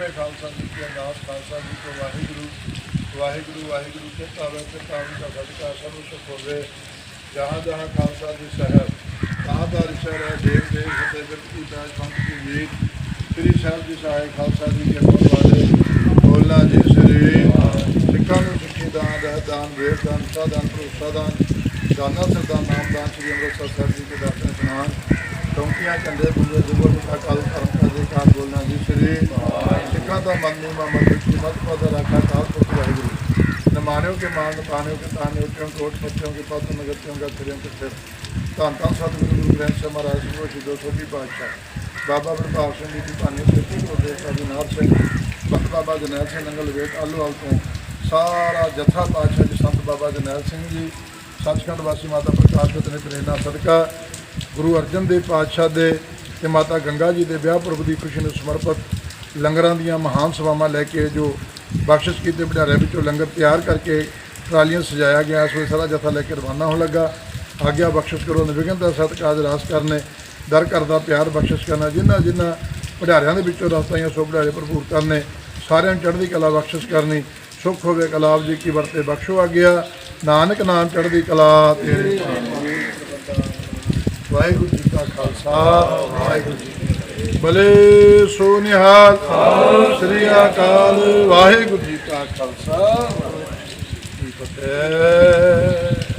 ਮੈਂ ਖਾਲਸਾ ਜੀ ਦੀ ਅਰਦਾਸ, ਖਾਲਸਾ ਜੀ ਕੋ ਵਾਹਿਗੁਰੂ ਵਾਹਿਗੁਰੂ ਵਾਹਿਗੁਰੂ ਕੇ ਤਾਵੇ ਤੇ ਤਾਵੇ ਦਾ ਸਦਕਾ ਸਾਨੂੰ ਸੁਖੋਵੇ ਜਹਾਂ ਜਹਾਂ ਖਾਲਸਾ ਜੀ ਸਹਿਬ ਸਾਹਾਬਾਰ ਸਹਿਬ ਦੇਵ ਦੇਵ ਸਤੇ ਵਿਰਤੀ ਤਾਜ ਪੰਥ ਕੀ ਵੀਰ, ਸ੍ਰੀ ਸਾਹਿਬ ਜੀ ਸਾਹਿਬ ਖਾਲਸਾ ਜੀ ਦੇ ਵਾਲੇ, ਬੋਲਾ ਜੀ ਸ੍ਰੀ ਸਿੱਖਾਂ ਨੂੰ ਸਿੱਖੀ ਦਾਨ ਰਹਿਦਾਨ ਵੇਰ ਦਾਨ ਸਾਦਾਨ ਭਰੋਸਾ ਦਾਨ, ਦਾਨਾ ਸਰਦਾਰ ਨਾਮ ਦਾਨ ਸ੍ਰੀ ਅੰਮ੍ਰਿਤਸਰ ਸਾਹਿਬ ਜੀ ਦੇ ਦਰਸ਼ਨ ਸਮਾਨ, ਚੌਂਕੀਆਂ ਚੰਦੇ ਬੁੱਲੇ ਜੁਗਰ ਦਾ ਕਾਲ ਕਰਮ ਕਰਦੇ ਜੀ ਸ੍ਰੀ ਦਾ ਮੰਨੂ ਮਾ ਮੰਨੂ ਕੀ ਮਤ ਪਦ ਰਾਖਾ ਕਾਲ ਪੁਰਖ ਵਾਹਿਗੁਰੂ। ਨ ਮਾਨਿਓ ਮਾਨ, ਨ ਪਾਨਿਓ ਕਿ ਤਾਨਿਓ, ਕਿਉਂ ਕੋਟ ਪੱਤਿਓ ਕਿ ਪਤ ਨਗਤਿਓ ਕਿ ਅਥਰਿਓ ਕਿ ਸਿਰ ਤਾਂ ਤਾਂ ਸਤਿਗੁਰੂ, ਗੁਰੂ ਗ੍ਰੰਥ ਸਾਹਿਬ ਮਹਾਰਾਜ ਜੀ ਕੋ ਜਿਦੋ ਸੋਭੀ ਪਾਤਸ਼ਾਹ। ਬਾਬਾ ਪ੍ਰਭਾਵ ਸਿੰਘ ਜੀ ਦੀ ਪਾਨੀ ਸਿੱਧੀ ਕੋਲ ਦੇ ਸਾਧੂ ਸਿੰਘ ਬਖਤ ਬਾਬਾ ਜਨੈਲ ਸਿੰਘ ਨੰਗਲ ਵੇਟ ਆਲੂ ਵਾਲ ਤੋਂ। ਸਾਰਾ ਜਥਾ ਪਾਤਸ਼ਾਹ ਜੀ, ਸੰਤ ਬਾਬਾ ਜਨੈਲ ਸਿੰਘ ਜੀ, ਸੱਚਖੰਡ ਵਾਸੀ ਮਾਤਾ ਪ੍ਰਕਾਸ਼ ਦੇ ਤਨੇ ਪ੍ਰੇਰਣਾ ਸਦਕਾ, ਗੁਰੂ ਅਰਜਨ ਦੇਵ ਪਾਤਸ਼ਾਹ ਦੇ ਤੇ ਮਾਤਾ ਗੰਗਾ ਜੀ ਦੇ ਵਿਆਹ ਪੁਰਬ ਦੀ ਖੁਸ਼ੀ ਨੂੰ ਸਮਰਪਿਤ ਲੰਗਰਾਂ ਦੀਆਂ ਮਹਾਨ ਸੇਵਾਵਾਂ ਲੈ ਕੇ ਜੋ ਬਖਸ਼ਿਸ਼ ਕੀਤੇ ਭੰਡਾਰਿਆਂ ਵਿੱਚੋਂ ਲੰਗਰ ਤਿਆਰ ਕਰਕੇ ਟਰਾਲੀਆਂ ਸਜਾਇਆ ਗਿਆ, ਇਸ ਵੇਲੇ ਸਾਰਾ ਜਥਾ ਲੈ ਕੇ ਰਵਾਨਾ ਹੋਣ ਲੱਗਾ। ਆਗਿਆ ਬਖਸ਼ਿਸ਼ ਕਰੋ ਨਿਵਿਘਨ ਦਾ ਸਤਿਕਾਰ ਰਾਸ ਕਰਨੇ, ਦਰ ਕਰਦਾ ਪਿਆਰ ਬਖਸ਼ਿਸ਼ ਕਰਨਾ ਜਿਨ੍ਹਾਂ ਜਿਨ੍ਹਾਂ ਭੰਡਾਰਿਆਂ ਦੇ ਵਿੱਚੋਂ ਰਸਤਾਈਆਂ ਸੋ ਭੰਡਾਰੇ ਭਰਪੂਰ ਕਰਨੇ, ਸਾਰਿਆਂ ਨੂੰ ਚੜ੍ਹਦੀ ਕਲਾ ਬਖਸ਼ਿਸ਼ ਕਰਨੀ, ਸੁਖ ਹੋਵੇ ਕਲਾਬ ਜੀ ਕੀ ਵਰਤੇ ਬਖਸ਼ੋ ਆਗਿਆ। ਨਾਨਕ ਨਾਮ ਚੜ੍ਹਦੀ ਕਲਾ ਤੇਰੇ ਵਾਹਿਗੁਰੂ ਜੀ ਕਾ ਖਾਲਸਾ, ਵਾਹਿਗੁਰੂ ਜੀ ਭਲੇ ਸੋ ਨਿਹਾਲ ਸ੍ਰੀ ਅਕਾਲ ਵਾਹਿਗੁਰੂ ਜੀ ਕਾ ਖਾਲਸਾ। ਵਾਹਿਗੁਰੂ ਜੀ ਕੀ ਫਤਿਹ।